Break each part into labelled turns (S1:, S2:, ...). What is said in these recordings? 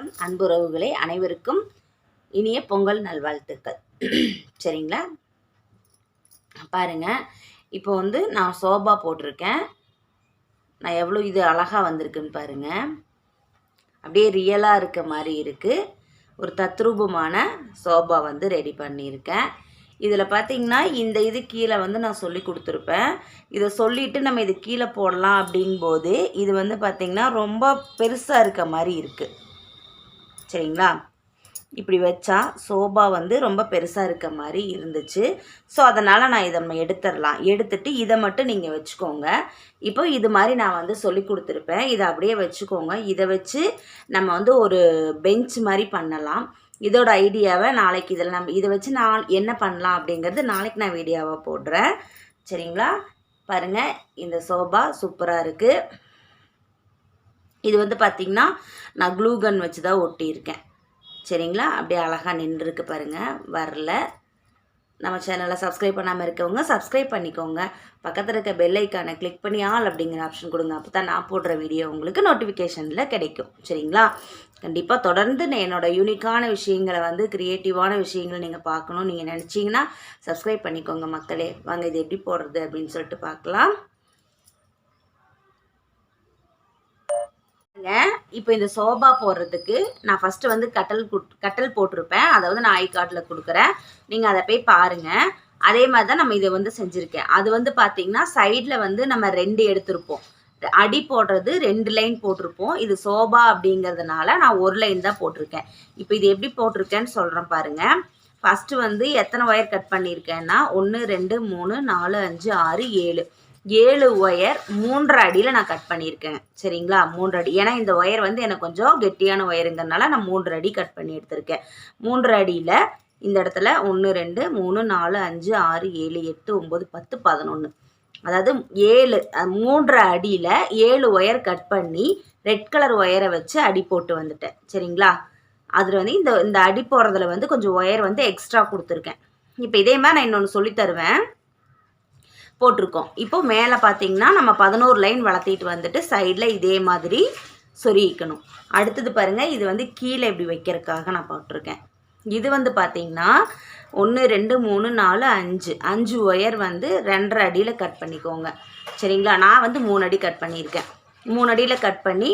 S1: வணக்கம். அன்புறவுகளே அனைவருக்கும் இனிய பொங்கல் நல்வாழ்த்துக்கள். சரிங்களா? பாருங்க இப்போ வந்து நான் சோபா போட்டிருக்கேன். நான் எவ்வளோ இது அழகாக வந்திருக்குன்னு பாருங்க. அப்படியே ரியலாக இருக்க மாதிரி இருக்குது ஒரு தத்ரூபமான சோபா வந்து ரெடி பண்ணியிருக்கேன். இதில் பார்த்தீங்கன்னா இந்த இது கீழே வந்து நான் சொல்லி கொடுத்துருப்பேன். இதை சொல்லிவிட்டு நம்ம இது கீழே போடலாம் அப்படிங்கும்போது இது வந்து பார்த்திங்கன்னா ரொம்ப பெருசாக இருக்க மாதிரி இருக்குது சரிங்களா? இப்படி வச்சா சோபா வந்து ரொம்ப பெருசாக இருக்க மாதிரி இருந்துச்சு. ஸோ அதனால் நான் இதை நம்ம எடுத்துடலாம். எடுத்துட்டு இதை மட்டும் நீங்கள் வச்சுக்கோங்க. இப்போ இது மாதிரி நான் வந்து சொல்லி கொடுத்துருப்பேன். இதை அப்படியே வச்சுக்கோங்க. இதை வச்சு நம்ம வந்து ஒரு பெஞ்ச் மாதிரி பண்ணலாம். இதோட ஐடியாவை நாளைக்கு இதில் நம்ம இதை வச்சு நான் என்ன பண்ணலாம் அப்படிங்கிறது நாளைக்கு நான் வீடியோவாக போடுறேன். சரிங்களா? பாருங்கள் இந்த சோபா சூப்பராக இருக்குது இது வந்து பார்த்திங்கன்னா நான் க்ளூகன் வச்சு தான் ஒட்டியிருக்கேன். சரிங்களா? அப்படியே அழகாக நின்றுருக்கு பாருங்கள் வரல. நம்ம சேனலை சப்ஸ்கிரைப் பண்ணாமல் இருக்கவங்க சப்ஸ்கிரைப் பண்ணிக்கோங்க. பக்கத்தில் இருக்க பெல் ஐக்கானை கிளிக் பண்ணி ஆல் அப்படிங்கிற ஆப்ஷன் கொடுங்க. அப்போ தான் நான் போடுற வீடியோ உங்களுக்கு நோட்டிஃபிகேஷனில் கிடைக்கும். சரிங்களா? கண்டிப்பாக தொடர்ந்து நான் என்னோடய யூனிக்கான விஷயங்களை வந்து க்ரியேட்டிவான விஷயங்களை நீங்கள் பார்க்கணும். நீங்கள் நினச்சிங்கன்னா சப்ஸ்கிரைப் பண்ணிக்கோங்க மக்களே. வாங்க இது எப்படி போடுறது அப்படின்னு சொல்லிட்டு பார்க்கலாம். இப்போ இந்த சோபா போடுறதுக்கு நான் ஃபஸ்ட்டு வந்து கட்டல் குட் கட்டல் போட்டிருப்பேன். அதை வந்து நான் ஐ கார்டில் கொடுக்குறேன். நீங்கள் அதை போய் பாருங்கள் அதே மாதிரி தான் நம்ம இதை வந்து செஞ்சுருக்கேன். அது வந்து பார்த்தீங்கன்னா சைடில் வந்து நம்ம ரெண்டு எடுத்திருப்போம். அடி போடுறது ரெண்டு லைன் போட்டிருப்போம். இது சோபா அப்படிங்கிறதுனால நான் ஒரு லைன் தான் போட்டிருக்கேன். இப்போ இது எப்படி போட்டிருக்கேன்னு சொல்கிறேன் பாருங்கள் ஃபஸ்ட்டு வந்து எத்தனை ஒயர் கட் பண்ணியிருக்கேன்னா ஒன்று ரெண்டு மூணு நாலு அஞ்சு ஆறு ஏழு. ஏழு ஒயர் மூன்றரை அடியில் நான் கட் பண்ணியிருக்கேன். சரிங்களா? மூன்று அடி. ஏன்னா இந்த ஒயர் வந்து எனக்கு கொஞ்சம் கெட்டியான ஒயருங்கிறதுனால நான் மூன்று அடி கட் பண்ணி எடுத்திருக்கேன். மூன்று அடியில் இந்த இடத்துல ஒன்று ரெண்டு மூணு நாலு அஞ்சு ஆறு ஏழு எட்டு ஒம்பது பத்து பதினொன்று அதாவது ஏழு மூன்றரை அடியில் ஏழு ஒயர் கட் பண்ணி ரெட் கலர் ஒயரை வச்சு அடி போட்டு வந்துட்டேன். சரிங்களா? அதில் வந்து இந்த இந்த அடி போடுறதுல வந்து கொஞ்சம் ஒயர் வந்து எக்ஸ்ட்ரா கொடுத்துருக்கேன். இப்போ இதே மாதிரி நான் இன்னொன்று சொல்லி தருவேன். போட்டிருக்கோம். இப்போ மேலே பார்த்தீங்கன்னா நம்ம பதினோரு லைன் வளர்த்திட்டு வந்துட்டு சைடில் இதே மாதிரி சொருகிக்கணும். அடுத்தது பாருங்கள் இது வந்து கீழே இப்படி வைக்கிறதுக்காக நான் போட்டிருக்கேன். இது வந்து பார்த்திங்கன்னா ஒன்று ரெண்டு மூணு நாலு அஞ்சு. அஞ்சு ஒயர் வந்து ரெண்டரை அடியில் கட் பண்ணிக்கோங்க. சரிங்களா? நான் வந்து மூணு அடி கட் பண்ணியிருக்கேன். மூணு அடியில் கட் பண்ணி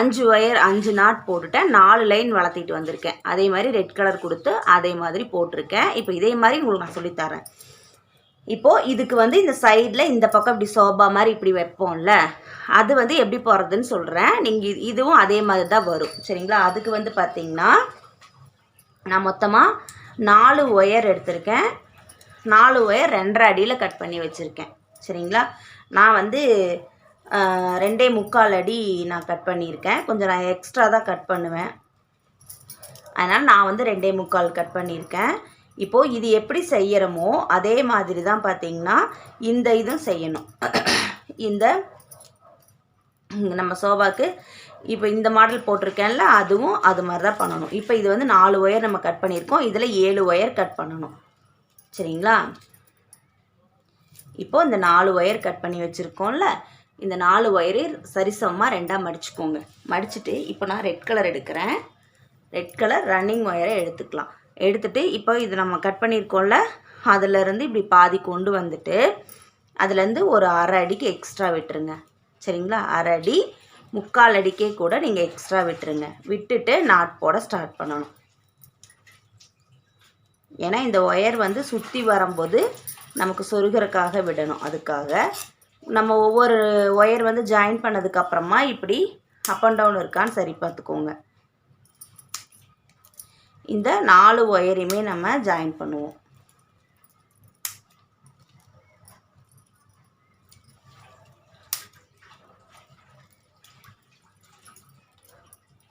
S1: அஞ்சு ஒயர் அஞ்சு நாட் போட்டுட்டேன். நாலு லைன் வளர்த்திட்டு வந்திருக்கேன். அதே மாதிரி ரெட் கலர் கொடுத்து அதே மாதிரி போட்டிருக்கேன். இப்போ இதே மாதிரி உங்களுக்கு நான் சொல்லித்தரேன் இப்போது இதுக்கு வந்து இந்த சைடில் இந்த பக்கம் இப்படி சோபா மாதிரி இப்படி வைப்போம்ல அது வந்து எப்படி போகிறதுன்னு சொல்கிறேன் நீங்கள் இதுவும் அதே மாதிரி தான் வரும். சரிங்களா? அதுக்கு வந்து பார்த்திங்கன்னா நான் மொத்தமாக நாலு ஒயர் எடுத்திருக்கேன். நாலு ஒயர் ரெண்டரை அடியில் கட் பண்ணி வச்சுருக்கேன். சரிங்களா? நான் வந்து ரெண்டே முக்கால் அடி நான் கட் பண்ணியிருக்கேன். கொஞ்சம் நான் எக்ஸ்ட்ரா தான் கட் பண்ணுவேன். அதனால் நான் வந்து ரெண்டே முக்கால் கட் பண்ணியிருக்கேன். இப்போது இது எப்படி செய்கிறோமோ அதே மாதிரி தான் பார்த்திங்கன்னா இந்த இதுவும் செய்யணும். இந்த நம்ம சோபாக்கு இப்போ இந்த மாடல் போட்டிருக்கேன்ல அதுவும் அது மாதிரி தான் பண்ணணும். இப்போ இது வந்து நாலு ஒயர் நம்ம கட் பண்ணியிருக்கோம். இதில் ஏழு ஒயர் கட் பண்ணணும். சரிங்களா? இப்போது இந்த நாலு ஒயர் கட் பண்ணி வச்சுருக்கோம்ல இந்த நாலு ஒயரு சரிசமமாக ரெண்டாக மடிச்சுக்கோங்க. மடிச்சுட்டு இப்போ நான் ரெட் கலர் எடுக்கிறேன். ரெட் கலர் ரன்னிங் ஒயரை எடுத்துக்கலாம். எடுத்துகிட்டு இப்போ இது நம்ம கட் பண்ணியிருக்கோம்ல அதிலேருந்து இப்படி பாதி கொண்டு வந்துட்டு அதுலேருந்து ஒரு அரை அடிக்கு எக்ஸ்ட்ரா விட்டுருங்க. சரிங்களா? அரை அடி முக்கால் அடிக்கே கூட நீங்கள் எக்ஸ்ட்ரா விட்டுருங்க. விட்டுட்டு நாட் போட ஸ்டார்ட் பண்ணணும். ஏன்னா இந்த ஒயர் வந்து சுற்றி வரும்போது நமக்கு சொருகிறக்காக விடணும். அதுக்காக நம்ம ஒவ்வொரு ஒயர் வந்து ஜாயின் பண்ணதுக்கப்புறமா இப்படி அப் அண்ட் டவுன் இருக்கான்னு சரி பார்த்துக்கோங்க. இந்த நாலு ஒயரையுமே நம்ம ஜாயின் பண்ணுவோம்.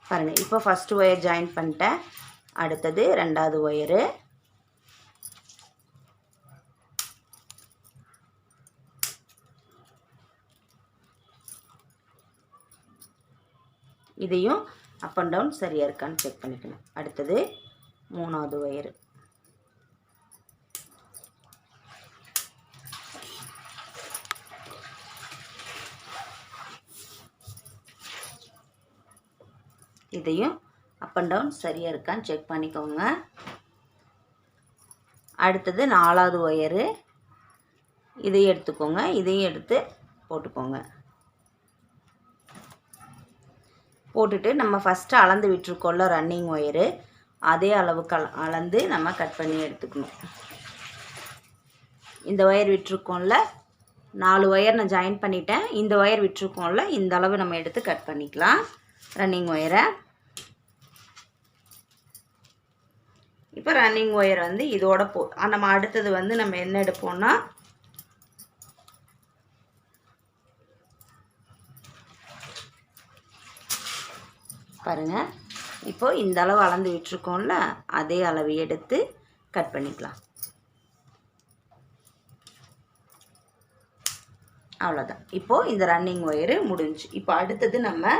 S1: பாருங்கள் இப்போ ஃபஸ்ட்டு ஒயர் ஜாயின் பண்ணிட்டேன். அடுத்தது ரெண்டாவது ஒயரு இதையும் அப் அண்ட் டவுன் சரியாக இருக்கான்னு செக் பண்ணிக்கணும். அடுத்தது மூணாவது ஒயரு இதையும் அப் அண்ட் டவுன் சரியாக இருக்கான்னு செக் பண்ணிக்கோங்க. அடுத்தது நாலாவது ஒயரு இதையும் எடுத்துக்கோங்க இதையும் எடுத்து போட்டுக்கோங்க. போட்டுட்டு நம்ம ஃபஸ்ட்டு அளந்து விட்டுருக்கோம்ல ரன்னிங் ஒயரு அதே அளவுக்கு அள அளந்து நம்ம கட் பண்ணி எடுத்துக்கணும். இந்த ஒயர் விட்டுருக்கோம்ல நாலு ஒயர் நான் ஜாயின் பண்ணிட்டேன். இந்த ஒயர் விட்டுருக்கோம்ல இந்த அளவு நம்ம எடுத்து கட் பண்ணிக்கலாம். ரன்னிங் ஒயரை இப்போ ரன்னிங் ஒயர் வந்து இதோட போ நம்ம அடுத்தது வந்து நம்ம என்ன எடுப்போம்னா பாருங்கள் இப்போ இந்த அளவு அளந்து விட்டுருக்கோம்ல அதே அளவு எடுத்து கட் பண்ணிக்கலாம். அவ்வளோதான் இப்போது இந்த ரன்னிங் ஒயரு முடிஞ்சு இப்போ அடுத்தது நம்ம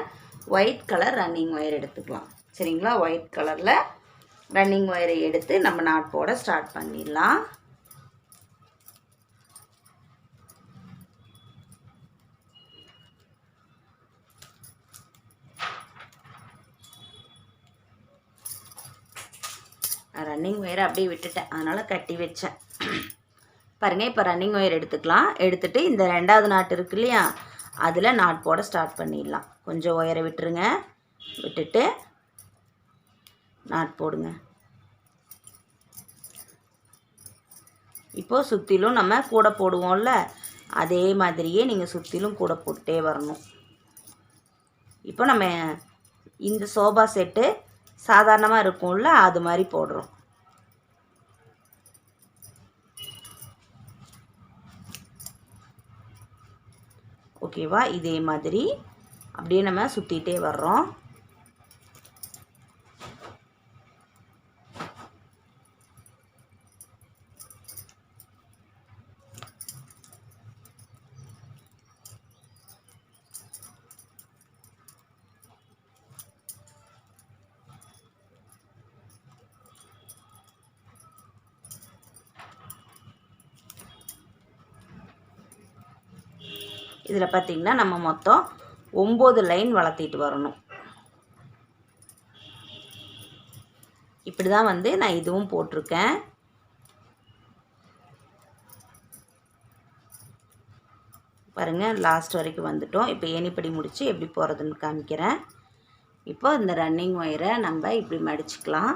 S1: ஒயிட் கலர் ரன்னிங் ஒயர் எடுத்துக்கலாம். சரிங்களா? ஒயிட் கலரில் ரன்னிங் ஒயரை எடுத்து நம்ம நாட் போட ஸ்டார்ட் பண்ணிடலாம். ரன்னிங் ஒயரை அப்படியே விட்டுட்டேன். அதனால் கட்டி வச்சேன். பாருங்கள் இப்போ ரன்னிங் ஒயர் எடுத்துக்கலாம். எடுத்துகிட்டு இந்த ரெண்டாவது நாட் இருக்கு இல்லையா? அதில் நாட் போட ஸ்டார்ட் பண்ணிடலாம். கொஞ்சம் ஒயரை விட்டுருங்க. விட்டுட்டு நாட் போடுங்க. இப்போது சுற்றிலும் நம்ம கூட போடுவோம்ல? அதே மாதிரியே நீங்கள் சுற்றிலும் கூட போட்டே வரணும். இப்போ நம்ம இந்த சோபா செட்டு சாதாரணமாக இருக்கும்ல அது மாதிரி போடுறோம். ஓகேவா? இதே மாதிரி. அப்படியே நம்ம சுற்றிட்டே வர்றோம். இதில் பார்த்திங்கன்னா நம்ம மொத்தம் ஒம்பது லைன் வளர்த்திட்டு வரணும். இப்படி தான் வந்து நான் இதுவும் போட்டிருக்கேன். பாருங்கள் லாஸ்ட் வரைக்கும் வந்துட்டோம். இப்போ ஏணிப்படி முடித்து எப்படி போகிறதுன்னு காமிக்கிறேன். இப்போ இந்த ரன்னிங் ஒயரை நம்ம இப்படி மடிச்சுக்கலாம்.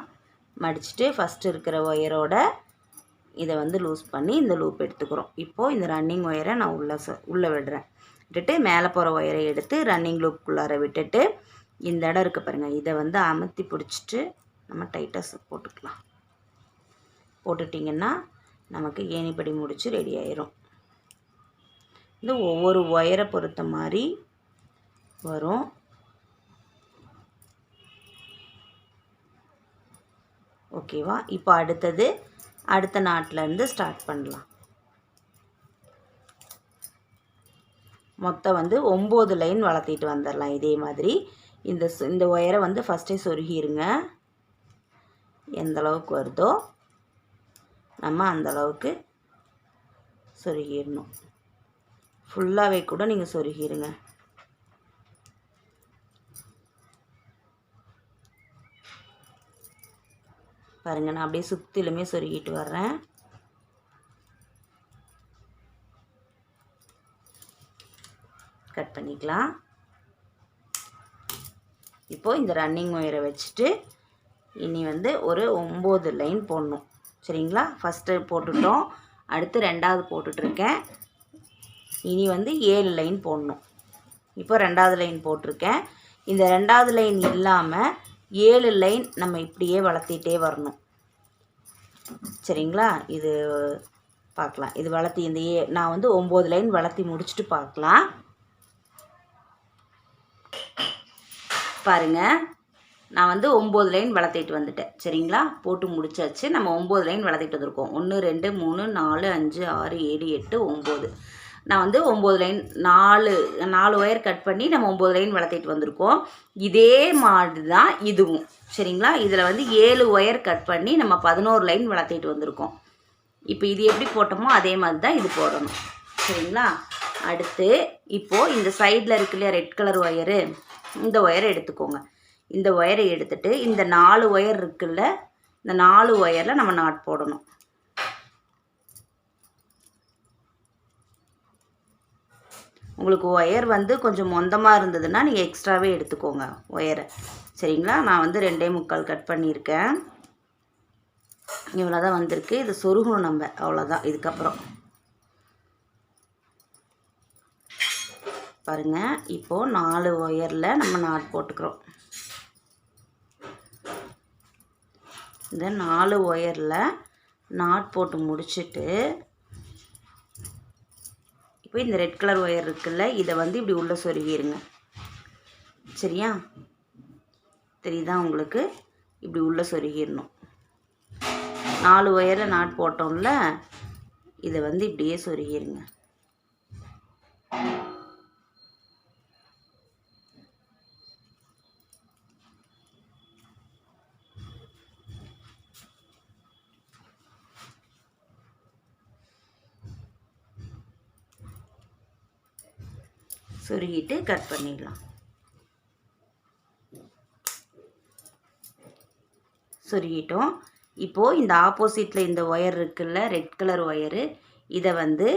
S1: மடிச்சுட்டு ஃபஸ்ட்டு இருக்கிற ஒயரோட இதை வந்து லூஸ் பண்ணி இந்த லூப் எடுத்துக்கிறோம். இப்போது இந்த ரன்னிங் ஒயரை நான் உள்ளே ச உள்ளே விடுறேன். விட்டுட்டு மேலே போகிற ஒயரை எடுத்து ரன்னிங் லூப்புக்குள்ளார விட்டுட்டு இந்த இடம் இருக்குது பாருங்கள் இதை வந்து அமுத்தி பிடிச்சிட்டு நம்ம டைட்டாக போட்டுக்கலாம். போட்டுட்டிங்கன்னா நமக்கு ஏணிப்படி முடித்து ரெடி ஆயிரும். இந்த ஒவ்வொரு ஒயரை பொறுத்த மாதிரி வரும். ஓகேவா இப்போ அடுத்தது அடுத்த நாட்டிலேருந்து ஸ்டார்ட் பண்ணலாம். மொத்தம் வந்து ஒம்பது லைன் வளர்த்திட்டு வந்துடலாம் இதே மாதிரி. இந்த இந்த ஒயரை வந்து ஃபஸ்ட்டே சொருகிருங்க. எந்த அளவுக்கு வருதோ நம்ம அந்த அளவுக்கு சொருகிடணும். ஃபுல்லாகவே கூட நீங்கள் சொருகிருங்க. பாருங்க நான் அப்படியே சுற்றிலுமே சொருகிட்டு வர்றேன். கட் பண்ணிக்கலாம். இப்போது இந்த ரன்னிங் ஒயரை வச்சுட்டு இனி வந்து ஒரு ஒம்பது லைன் போடணும். சரிங்களா? ஃபஸ்ட்டு போட்டுட்டோம். அடுத்து ரெண்டாவது போட்டுட்ருக்கேன். இனி வந்து ஏழு லைன் போடணும். இப்போ ரெண்டாவது லைன் போட்டிருக்கேன். இந்த ரெண்டாவது லைன் இல்லாமல் ஏழு லைன் நம்ம இப்படியே வளர்த்திட்டே வரணும். சரிங்களா? இது பார்க்கலாம். இது வளர்த்தி இந்த ஏ நான் வந்து ஒம்பது லைன் வளர்த்தி முடிச்சுட்டு பார்க்கலாம். பாருங்க. நான் வந்து ஒம்பது லைன் வளர்த்திட்டு வந்துட்டேன். சரிங்களா? போட்டு முடிச்சாச்சு. நம்ம ஒம்பது லைன் வளர்த்திட்டு வந்திருக்கோம். ஒன்று ரெண்டு மூணு நாலு அஞ்சு ஆறு ஏழு எட்டு ஒம்பது. நான் வந்து ஒம்பது லைன் நாலு நாலு ஒயர் கட் பண்ணி நம்ம ஒம்பது லைன் வளர்த்திட்டு வந்திருக்கோம். இதே மாதிரி தான் இதுவும். சரிங்களா? இதில் வந்து ஏழு ஒயர் கட் பண்ணி நம்ம பதினோரு லைன் வளர்த்திட்டு வந்திருக்கோம். இப்போ இது எப்படி போட்டோமோ அதே மாதிரி தான் இது போடணும். சரிங்களா? அடுத்து இப்போது இந்த சைடில் இருக்கு இல்லையா ரெட் கலர் ஒயரு இந்த ஒயரை எடுத்துக்கோங்க. இந்த ஒயரை எடுத்துட்டு இந்த நாலு ஒயர் இருக்குல்ல இந்த நாலு ஒயரில் நம்ம நாட் போடணும். உங்களுக்கு ஒயர் வந்து கொஞ்சம் மொந்தமாக இருந்ததுன்னா நீங்கள் எக்ஸ்ட்ராவே எடுத்துக்கோங்க ஒயரை சரிங்களா? நான் வந்து ரெண்டே முக்கால் கட் பண்ணியிருக்கேன். இவ்வளோ தான் வந்திருக்கு. இது சொருகணும் நம்ம. அவ்வளோதான் இதுக்கப்புறம். பாருங்கள் இப்போது நாலு ஒயரில் நம்ம நாட் போட்டுக்கிறோம். இந்த நாலு ஒயரில் நாட் போட்டு முடிச்சிட்டு இப்போ இந்த ரெட் கலர் ஒயர் இருக்குல்ல இதை வந்து இப்படி உள்ளே சொருகிருங்க. சரியா? தெரியுதா உங்களுக்கு? இப்படி உள்ளே சொருகிடணும் நாலு ஒயரில் நாட் போட்டோம்ல இதை வந்து இப்படியே சொருகிருங்க. சொருகிட்டு கட் பண்ணிடலாம். சொருகிட்டோம். இப்போது இந்த ஆப்போசிட்டில் இந்த ஒயர் இருக்குல்ல ரெட் கலர் ஒயரு இதை வந்து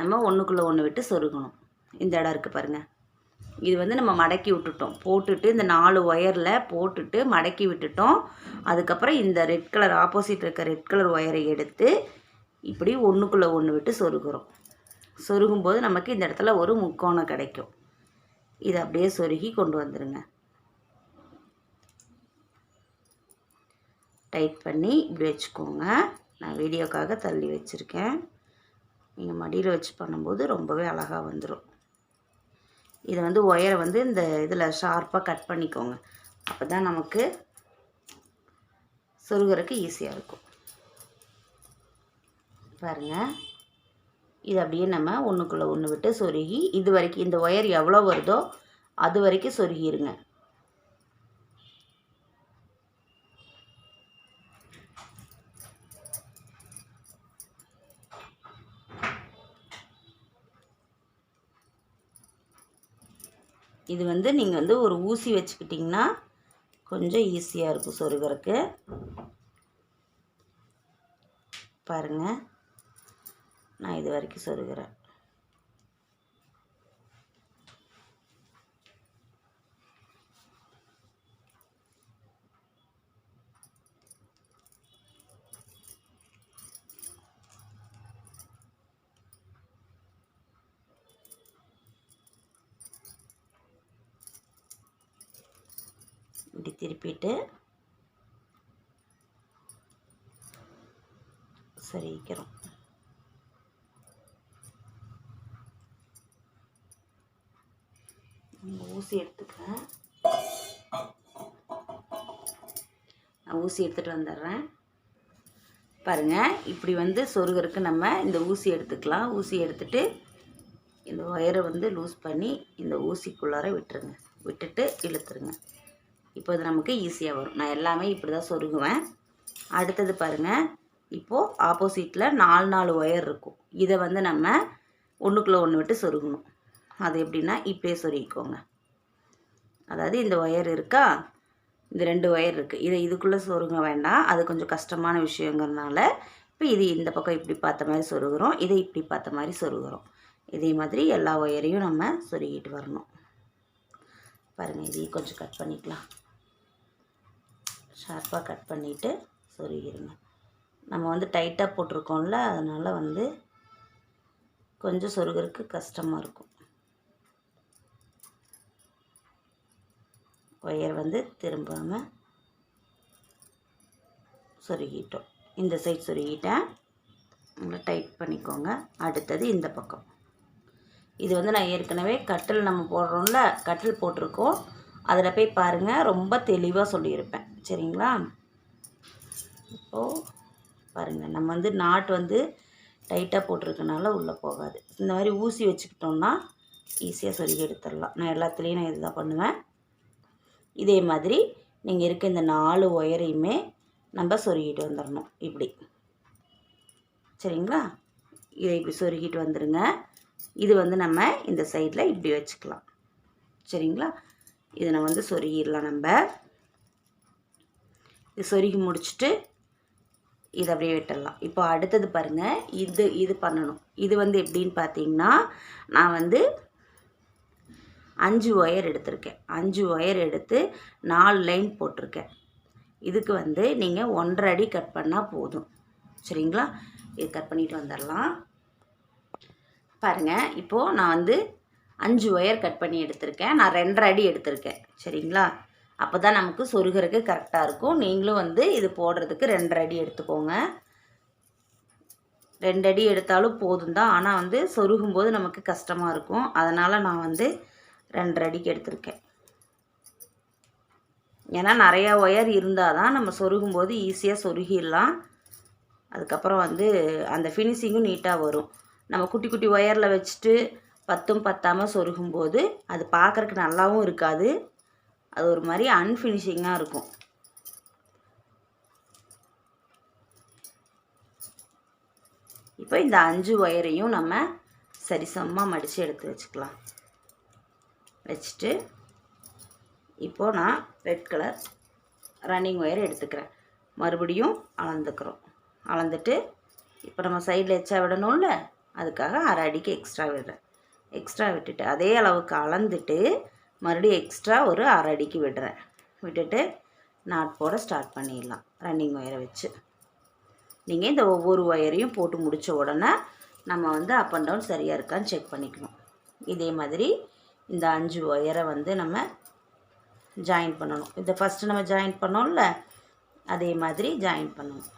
S1: நம்ம ஒன்றுக்குள்ளே ஒன்று விட்டு சொருகணும். இந்த இடம் இருக்குது பாருங்கள் இது வந்து நம்ம மடக்கி விட்டுட்டோம். போட்டுட்டு இந்த நாலு ஒயரில் போட்டுட்டு மடக்கி விட்டுட்டோம். அதுக்கப்புறம் இந்த ரெட் கலர் ஆப்போசிட் இருக்க ரெட் கலர் ஒயரை எடுத்து இப்படி ஒன்றுக்குள்ளே ஒன்று விட்டு சொருகிறோம். சொருகும்போது நமக்கு இந்த இடத்துல ஒரு முக்கோணம் கிடைக்கும். இதை அப்படியே சொருகி கொண்டு வந்துடுங்க டைட் பண்ணி இப்படி வச்சுக்கோங்க. நான் வீடியோக்காக தள்ளி வச்சுருக்கேன். நீங்கள் மடியில் வச்சு பண்ணும்போது ரொம்பவே அழகாக வந்துடும் இதை வந்து ஒயரை வந்து இந்த இதில் ஷார்ப்பாக கட் பண்ணிக்கோங்க. அப்போ தான் நமக்கு சொருகிறதுக்கு ஈஸியாக இருக்கும். பாருங்கள் இது அப்படியே நம்ம ஒன்றுக்குள்ளே ஒன்று விட்டு சொருகி இது வரைக்கும் இந்த ஒயர் எவ்வளோ வருதோ அது வரைக்கும் சொருகிருங்க. இது வந்து நீங்கள் வந்து ஒரு ஊசி வச்சுக்கிட்டிங்கன்னா கொஞ்சம் ஈஸியாக இருக்கும் சொருகிறதுக்கு. பாருங்கள் நான் இது வரைக்கும் சொருகிறேன். இப்படி திருப்பிட்டு சரிக்கிறோம் ஊசி எடுத்துக்கிறேன். நான் ஊசி எடுத்துகிட்டு வந்துடுறேன். பாருங்கள் இப்படி வந்து சொருகிறதுக்கு நம்ம இந்த ஊசி எடுத்துக்கலாம். ஊசி எடுத்துட்டு இந்த ஒயரை வந்து லூஸ் பண்ணி இந்த ஊசிக்குள்ளார விட்டுருங்க. விட்டுட்டு இழுத்துருங்க. இப்போ இது நமக்கு ஈஸியாக வரும். நான் எல்லாமே இப்படி தான் சொருகுவேன். அடுத்தது பாருங்கள் இப்போது ஆப்போசிட்டில் நாலு நாலு ஒயர் இருக்கும். இதை வந்து நம்ம ஒன்றுக்குள்ளே ஒன்று விட்டு சொருகணும். அது எப்படின்னா இப்படியே சொருகிக்கோங்க. அதாவது இந்த ஒயர் இருக்கா? இந்த ரெண்டு ஒயர் இருக்குது இதை இதுக்குள்ளே சொருங்க வேண்டாம். அது கொஞ்சம் கஷ்டமான விஷயங்கிறதுனால இப்போ இது இந்த பக்கம் இப்படி பார்த்த மாதிரி சொருகிறோம். இதை இப்படி பார்த்த மாதிரி சொருகிறோம். இதே மாதிரி எல்லா ஒயரையும் நம்ம சொருகிட்டு வரணும். பாருங்கள் இதையும் கொஞ்சம் கட் பண்ணிக்கலாம். ஷார்ப்பாக கட் பண்ணிவிட்டு சொருகிருங்க. நம்ம வந்து டைட்டாக போட்டிருக்கோம்ல அதனால் வந்து கொஞ்சம் சொருகிறதுக்கு கஷ்டமாக இருக்கும். ஒயர் வந்து திரும்பாமல் சொருகிட்டோம். இந்த சைட் சொருகிட்டேன். நல்லா டைட் பண்ணிக்கோங்க. அடுத்தது இந்த பக்கம். இது வந்து நான் ஏற்கனவே கட்டில் நம்ம போடுறோம்ல கட்டில் போட்டிருக்கோம். அதில் போய் பாருங்கள் ரொம்ப தெளிவாக சொல்லியிருப்பேன். சரிங்களா? இப்போது பாருங்கள் நம்ம வந்து நாட் வந்து டைட்டாக போட்டிருக்கனால உள்ளே போகாது. இந்த மாதிரி ஊசி வச்சுக்கிட்டோம்னா ஈஸியாக சொருகி எடுத்துடலாம். நான் எல்லாத்துலேயும் நான் இதுதான் பண்ணுவேன். இதே மாதிரி நீங்கள் இருக்க இந்த நாலு ஒயரையுமே நம்ம சொருகிட்டு வந்துடணும் இப்படி. சரிங்களா? இதை இப்படி சொருகிட்டு வந்துடுங்க இது வந்து நம்ம இந்த சைடில் இப்படி வச்சுக்கலாம். சரிங்களா? இதை நான் வந்து சொருகிடலாம் நம்ம. இது சொருகி முடிச்சுட்டு இதை அப்படியே விட்டுடலாம் இப்போ அடுத்தது பாருங்கள் இது இது பண்ணணும். இது வந்து எப்படின்னு பார்த்தீங்கன்னா நான் வந்து அஞ்சு ஒயர் எடுத்திருக்கேன். அஞ்சு ஒயர் எடுத்து நாலு லைன் போட்டிருக்கேன். இதுக்கு வந்து நீங்கள் ஒன்றரை அடி கட் பண்ணால் போதும். சரிங்களா? இது கட் பண்ணிட்டு வந்துடலாம். பாருங்கள் இப்போது நான் வந்து அஞ்சு ஒயர் கட் பண்ணி எடுத்திருக்கேன். நான் ரெண்டரை அடி எடுத்திருக்கேன். சரிங்களா? அப்போ தான் நமக்கு சொருகிறதுக்கு கரெக்டாக இருக்கும். நீங்களும் வந்து இது போடுறதுக்கு ரெண்டரை அடி எடுத்துக்கோங்க. ரெண்டு அடி எடுத்தாலும் போதும் தான் ஆனால் வந்து சொருகும்போது நமக்கு கஷ்டமாக இருக்கும். அதனால் நான் வந்து ரெண்டரை அடிக்கு எடுத்திருக்கேன். ஏன்னா நிறையா ஒயர் இருந்தால் தான் நம்ம சொருகும்போது ஈஸியாக சொருகிடலாம். அதுக்கப்புறம் வந்து அந்த ஃபினிஷிங்கும் நீட்டாக வரும். நம்ம குட்டி குட்டி ஒயரில் வச்சுட்டு பத்தும் பத்தாமல் சொருகும்போது அது பார்க்குறக்கு நல்லாவும் இருக்காது. அது ஒரு மாதிரி அன்ஃபினிஷிங்காக இருக்கும். இப்போ இந்த அஞ்சு ஒயரையும் நம்ம சரிசமமாக மடித்து எடுத்து வச்சுக்கலாம். வச்சுட்டு இப்போது நான் ரெட் கலர் ரன்னிங் ஒயர் எடுத்துக்கிறேன். மறுபடியும் அளந்துக்கிறோம். அளந்துட்டு இப்போ நம்ம சைடில் எச்சா விடணும்ல அதுக்காக அரை அடிக்கு எக்ஸ்ட்ரா விடுறேன். எக்ஸ்ட்ரா விட்டுட்டு அதே அளவுக்கு அளந்துட்டு மறுபடியும் எக்ஸ்ட்ரா ஒரு அரை அடிக்கு விடுறேன். விட்டுட்டு நாட் போட ஸ்டார்ட் பண்ணிடலாம் ரன்னிங் ஒயரை வச்சு. நீங்கள் இந்த ஒவ்வொரு ஒயரையும் போட்டு முடித்த உடனே நம்ம வந்து அப் அண்ட் டவுன் சரியாக இருக்கான்னு செக் பண்ணிக்கணும். இதே மாதிரி இந்த அஞ்சு ஒயரை வந்து நம்ம ஜாயின் பண்ணணும். இதை ஃபஸ்ட்டு நம்ம ஜாயின் பண்ணோம்ல அதே மாதிரி ஜாயின் பண்ணணும்.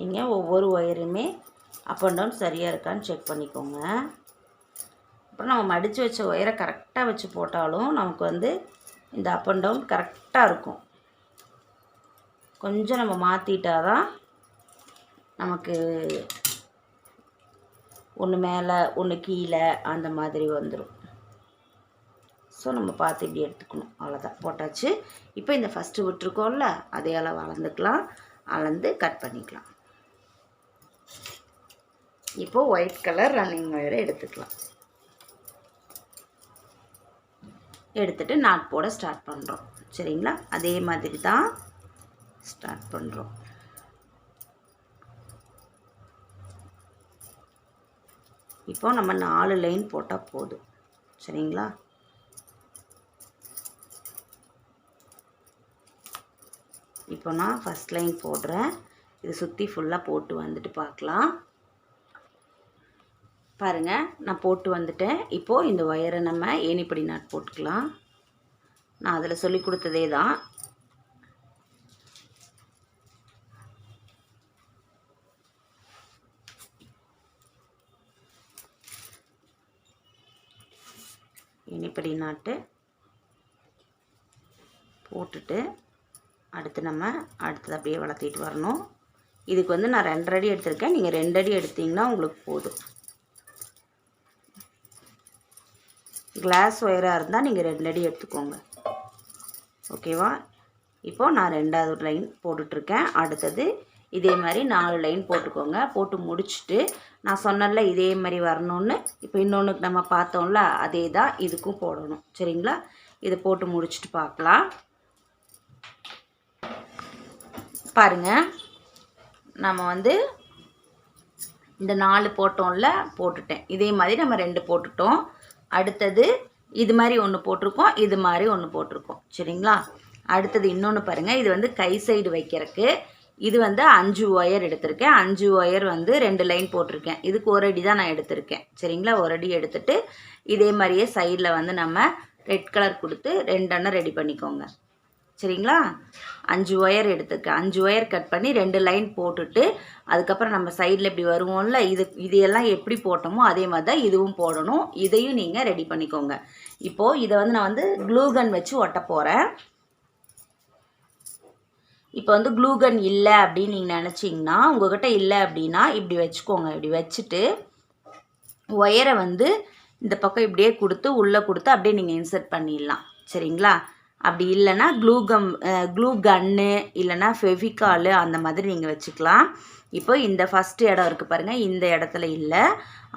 S1: நீங்கள் ஒவ்வொரு ஒயருமே அப் அண்ட் டவுன் சரியாக இருக்கான்னு செக் பண்ணிக்கோங்க. அப்புறம் நம்ம மடித்து வச்ச ஒயரை கரெக்டாக வச்சு போட்டாலும் நமக்கு வந்து இந்த அப் அண்ட் டவுன் கரெக்டாக இருக்கும். கொஞ்சம் நம்ம மாற்றிட்டா தான் நமக்கு ஒன்று மேலே ஒன்று கீழே அந்த மாதிரி வந்துடும் ஸோ நம்ம பார்த்து இப்படி எடுத்துக்கணும். அவ்வளோதான் போட்டாச்சு. இப்போ இந்த ஃபஸ்ட்டு விட்டுருக்கோம்ல அதே அளவு அளந்துக்கலாம். அளந்து கட் பண்ணிக்கலாம். இப்போது ஒயிட் கலர் ரன்னிங் ஒயரை எடுத்துக்கலாம். எடுத்துட்டு நாட் போட ஸ்டார்ட் பண்ணுறோம் சரிங்களா? அதே மாதிரி தான் ஸ்டார்ட் பண்ணுறோம் இப்போ நம்ம நாலு லைன் போட்டால் போதும். சரிங்களா? இப்போ நான் ஃபஸ்ட் லைன் போடுறேன். இது சுற்றி ஃபுல்லாக போட்டு வந்துட்டு பார்க்கலாம். பாருங்கள் நான் போட்டு வந்துட்டேன். இப்போது இந்த ஒயரை நம்ம ஏணிப்படி நாட் போட்டுக்கலாம். நான் அதில் சொல்லி கொடுத்ததே தான். ஏணிப்படி நாட்டு போட்டுட்டு அடுத்து நம்ம அடுத்தது அப்படியே வளர்த்திட்டு வரணும். இதுக்கு வந்து நான் ரெண்டரை அடி எடுத்திருக்கேன். நீங்கள் ரெண்டு அடி எடுத்தீங்கன்னா உங்களுக்கு போதும். கிளாஸ் ஒயராக இருந்தால் நீங்கள் ரெண்டு அடி எடுத்துக்கோங்க. ஓகேவா? இப்போது நான் ரெண்டாவது லைன் போட்டுட்ருக்கேன். அடுத்தது இதே மாதிரி நாலு லைன் போட்டுக்கோங்க. போட்டு முடிச்சுட்டு நான் சொன்னல இதே மாதிரி வரணும்னு. இப்போ இன்னொன்றுக்கு நம்ம பார்த்தோம்ல அதே தான் இதுக்கும் போடணும். சரிங்களா? இதை போட்டு முடிச்சுட்டு பார்க்கலாம். பாருங்கள் நம்ம வந்து இந்த நாலு போட்டோம்ல போட்டுட்டேன். இதே மாதிரி நம்ம ரெண்டு போட்டுட்டோம். அடுத்தது இது மாதிரி ஒன்று போட்டிருக்கோம் இது மாதிரி ஒன்று போட்டிருக்கோம். சரிங்களா? அடுத்தது இன்னொன்று பாருங்கள் இது வந்து கை சைடு வைக்கிறதுக்கு. இது வந்து அஞ்சு ஒயர் எடுத்திருக்கேன். அஞ்சு ஒயர் வந்து ரெண்டு லைன் போட்டிருக்கேன். இதுக்கு ஒரு அடி தான் நான் எடுத்திருக்கேன். சரிங்களா? ஒரு அடி எடுத்துட்டு இதே மாதிரியே சைடில் வந்து நம்ம ரெட் கலர் கொடுத்து ரெண்டெண்ணம் ரெடி பண்ணிக்கோங்க. சரிங்களா? அஞ்சு ஒயர் எடுத்துருக்கேன் அஞ்சு ஒயர் கட் பண்ணி ரெண்டு லைன் போட்டுட்டு அதுக்கப்புறம் நம்ம சைடில் இப்படி வருவோம்ல இது இதையெல்லாம் எப்படி போட்டோமோ அதே மாதிரி தான் இதுவும் போடணும். இதையும் நீங்கள் ரெடி பண்ணிக்கோங்க. இப்போது இதை வந்து நான் வந்து க்ளூகன் வச்சு ஒட்ட போகிறேன் இப்போ வந்து க்ளூகன் இல்லை அப்படின்னு நீங்கள் நினச்சிங்கன்னா உங்கள்கிட்ட இல்லை அப்படின்னா இப்படி வச்சுக்கோங்க. இப்படி வச்சுட்டு ஒயரை வந்து இந்த பக்கம் இப்படியே கொடுத்து உள்ளே கொடுத்து அப்படியே நீங்கள் இன்சர்ட் பண்ணிடலாம். சரிங்களா? அப்படி இல்லைன்னா க்ளூகம் க்ளூ கன்னு இல்லைன்னா ஃபெவிகாலு அந்த மாதிரி நீங்கள் வச்சுக்கலாம். இப்போ இந்த ஃபஸ்ட் இடம் இருக்குது பாருங்கள் இந்த இடத்துல இல்லை.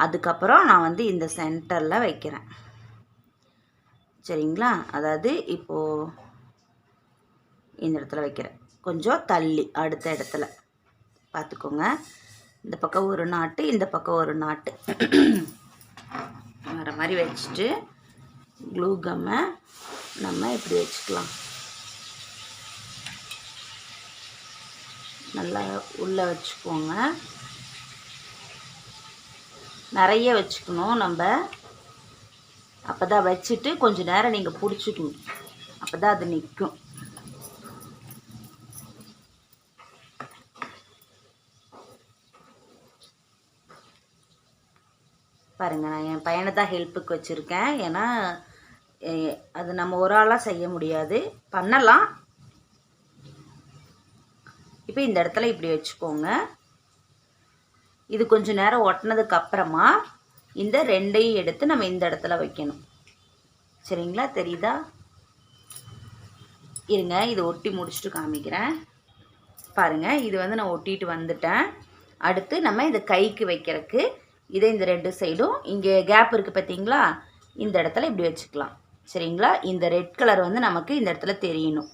S1: அதுக்கப்புறம் நான் வந்து இந்த சென்டரில் வைக்கிறேன். சரிங்களா? அதாவது இப்போது இந்த இடத்துல வைக்கிறேன். கொஞ்சம் தள்ளி அடுத்த இடத்துல. பார்த்துக்கோங்க. இந்த பக்கம் ஒரு நாட்டு இந்த பக்கம் ஒரு நாட்டு. வர மாதிரி வச்சுட்டு க்ளூ கம்மை நம்ம இப்படி வச்சுக்கலாம். நல்லா உள்ளே வச்சுக்கோங்க. நிறைய வச்சுக்கணும் நம்ம. அப்போ தான் வச்சுட்டு கொஞ்சம் நேரம் நீங்கள் பிடிச்சிக்கணும். அப்போ தான் அது நிற்கும் பாருங்கள் நான் என் பையனை தான் ஹெல்ப்புக்கு வச்சுருக்கேன். ஏன்னா அது நம்ம ஒரு ஆளாக செய்ய முடியாது. பண்ணலாம். இப்போ இந்த இடத்துல இப்படி வச்சுக்கோங்க. இது கொஞ்சம் நேரம் ஒட்டினதுக்கு அப்புறமா இந்த ரெண்டையும் எடுத்து நம்ம இந்த இடத்துல வைக்கணும். சரிங்களா? தெரியுதா? இருங்க இது ஒட்டி முடிச்சுட்டு காமிக்கிறேன். பாருங்க இது வந்து நான் ஒட்டிட்டு வந்துட்டேன். அடுத்து நம்ம இதை கைக்கு வைக்கிறதுக்கு இதே இந்த ரெண்டு சைடும் இங்கே கேப் இருக்குது பார்த்தீங்களா? இந்த இடத்துல இப்படி வச்சுக்கலாம். சரிங்களா? இந்த ரெட் கலர் வந்து நமக்கு இந்த இடத்துல தெரியணும்.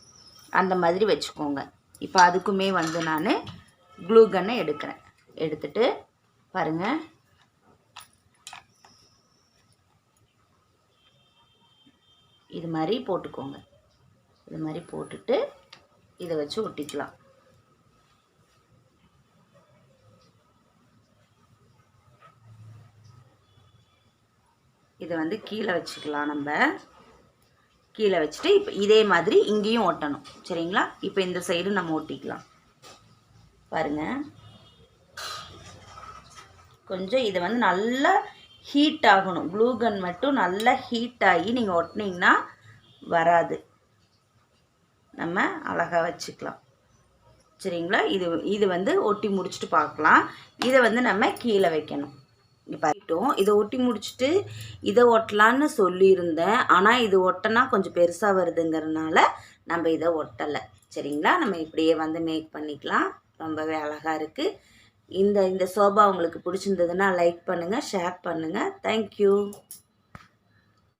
S1: அந்த மாதிரி வச்சுக்கோங்க. இப்போ அதுக்குமே வந்து நான் க்ளூ கன்னை எடுக்கிறேன். எடுத்துட்டு பாருங்கள் இது மாதிரி போட்டுக்கோங்க. இது மாதிரி போட்டுட்டு இதை வச்சு ஒட்டிக்கலாம். இதை வந்து கீழே வச்சுக்கலாம் நம்ம. கீழே வச்சுட்டு இப்போ இதே மாதிரி இங்கேயும் ஒட்டணும். சரிங்களா? இப்போ இந்த சைடு நம்ம ஒட்டிக்கலாம். பாருங்க. கொஞ்சம் இதை வந்து நல்லா ஹீட் ஆகணும். க்ளூகன் மட்டும் நல்லா ஹீட் ஆகி நீங்கள் ஒட்டினீங்கன்னா வராது. நம்ம அழகாக வச்சுக்கலாம். சரிங்களா? இது இது வந்து ஒட்டி முடிச்சுட்டு பார்க்கலாம். இதை வந்து நம்ம கீழே வைக்கணும். இப்போ இதை ஒட்டி முடிச்சுட்டு இதை ஒட்டலான்னு சொல்லியிருந்தேன். ஆனால் இது ஒட்டினா கொஞ்சம் பெருசாக வருதுங்கிறதுனால நம்ம இதை ஒட்டலை. சரிங்களா? நம்ம இப்படியே வந்து மேக் பண்ணிக்கலாம். ரொம்பவே அழகாக இருக்குது இந்த இந்த சோபா உங்களுக்கு பிடிச்சிருந்ததுன்னா லைக் பண்ணுங்கள் ஷேர் பண்ணுங்கள் தேங்க்யூ